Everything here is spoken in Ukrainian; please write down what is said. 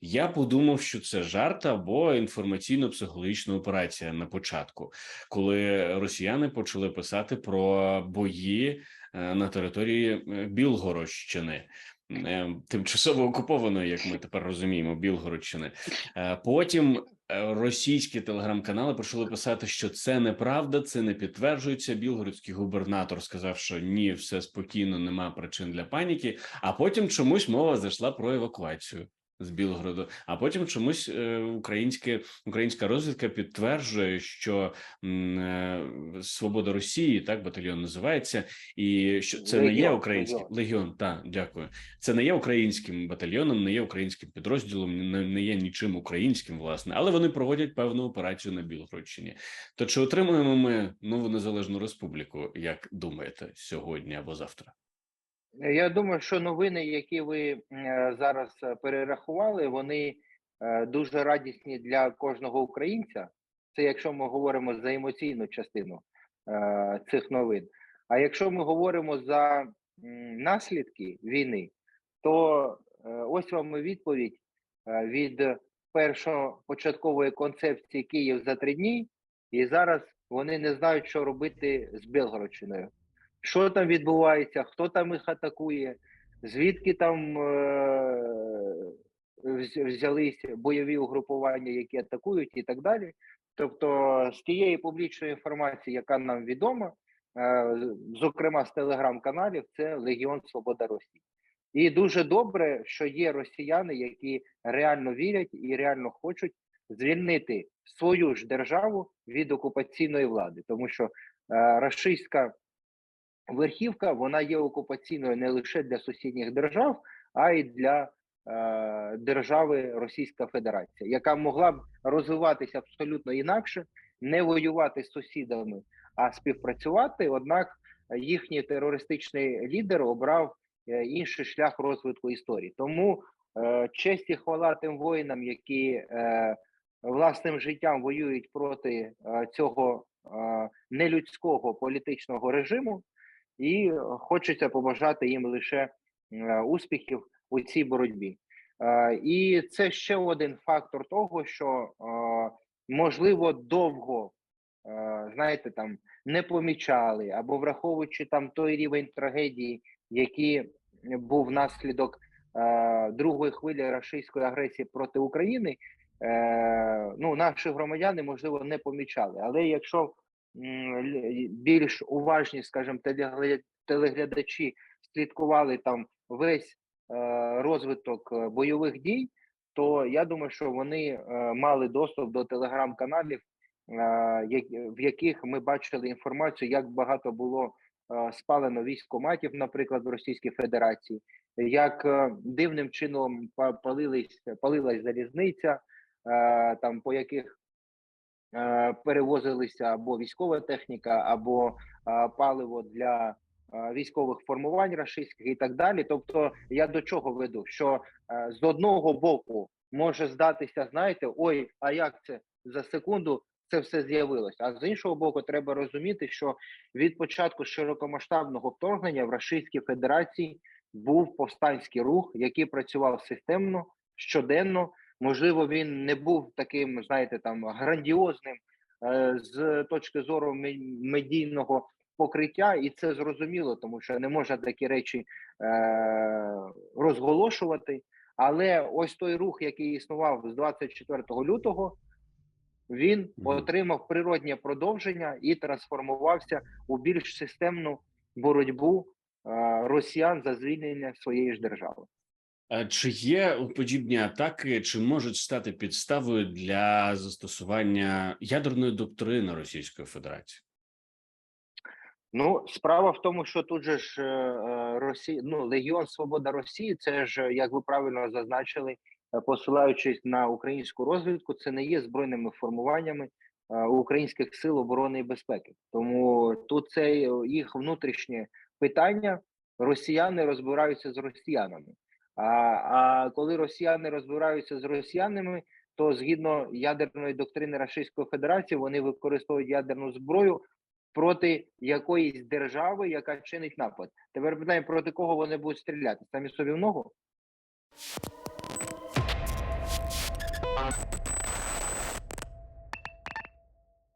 Я подумав, що це жарт або інформаційно-психологічна операція на початку, коли росіяни почали писати про бої е, на території е, Білгородщини. е, Тимчасово окупованої, як ми тепер розуміємо, Білгородщини. Потім російські телеграм-канали почали писати, що це неправда, це не підтверджується. Білгородський губернатор сказав, що ні, все спокійно, нема причин для паніки. А потім чомусь мова зайшла про евакуацію з Білгороду. А потім чомусь е, українське українська розвідка підтверджує, що е, Свобода Росії, так батальйон називається, і що це не є українським Легіон. легіон. Так, дякую. Це не є українським батальйоном, не є українським підрозділом, не, не є нічим українським, власне, але вони проводять певну операцію на Білгородщині. То чи отримуємо ми нову незалежну республіку, як думаєте, сьогодні або завтра? Я думаю, що новини, які ви е, зараз е, перерахували, вони е, дуже радісні для кожного українця. Це якщо ми говоримо за емоційну частину цих новин. А якщо ми говоримо за наслідки війни, то ось вам відповідь від першопочаткової концепції Київ за три дні, і зараз вони не знають, що робити з Білгородщиною що там відбувається, хто там їх атакує, звідки там е- вз- взялись бойові угрупування, які атакують, і так далі. Тобто, з тієї публічної інформації, яка нам відома, е- зокрема з телеграм-каналів, це Легіон Свобода Росії. І дуже добре, що є росіяни, які реально вірять і реально хочуть звільнити свою ж державу від окупаційної влади, тому що е, рашистська верхівка вона є окупаційною не лише для сусідніх держав, а й для е, держави Російська Федерація, яка могла б розвиватися абсолютно інакше, не воювати з сусідами, а співпрацювати. Однак їхній терористичний лідер обрав е, інший шлях розвитку історії. Тому е, честь і хвала тим воїнам, які е, власним життям воюють проти е, цього е, нелюдського політичного режиму і хочеться побажати їм лише успіхів у цій боротьбі. Е, І це ще один фактор того, що е, можливо довго е, знаєте, там не помічали або враховуючи там той рівень трагедії, який був внаслідок е, другої хвилі рашистської агресії проти України. Ну, наші громадяни можливо не помічали, але якщо більш уважні, скажімо, телегля- телеглядачі слідкували там весь е, розвиток е, бойових дій, то я думаю, що вони е, мали доступ до телеграм-каналів, в яких ми бачили інформацію, як багато було спалено військоматів, наприклад, в Російській Федерації, як дивним чином палились, палилась залізниця, там по яких перевозилися або військова техніка, або е, паливо для е, військових формувань рашистських і так далі. Тобто, я до чого веду? Що е, з одного боку може здатися, знаєте, ой, а як це за секунду це все з'явилось? А з іншого боку, треба розуміти, що від початку широкомасштабного вторгнення в Рашистській Федерації був повстанський рух, який працював системно щоденно. Можливо, він не був таким, знаєте, там грандіозним е, з точки зору медійного покриття, і це зрозуміло, тому що не можна такі речі е, розголошувати. Але ось той рух, який існував з 24 лютого, він отримав природнє продовження і трансформувався у більш системну боротьбу е, росіян за звільнення своєї ж держави. Чи є подібні атаки, чи можуть стати підставою для застосування ядерної доктрини Російської Федерації? Ну, справа в тому, що тут же ж е, Росія, ну Легіон Свобода Росії, це ж як ви правильно зазначили, е, посилаючись на українську розвідку, це не є збройними формуваннями е, українських сил оборони і безпеки. Тому тут це їх внутрішнє питання. Росіяни розбираються з росіянами. А, а коли росіяни розбираються з росіянами, то згідно ядерної доктрини Російської Федерації вони використовують ядерну зброю проти якоїсь держави, яка чинить напад. Тепер питання, проти кого вони будуть стріляти? Самі собі в ногу?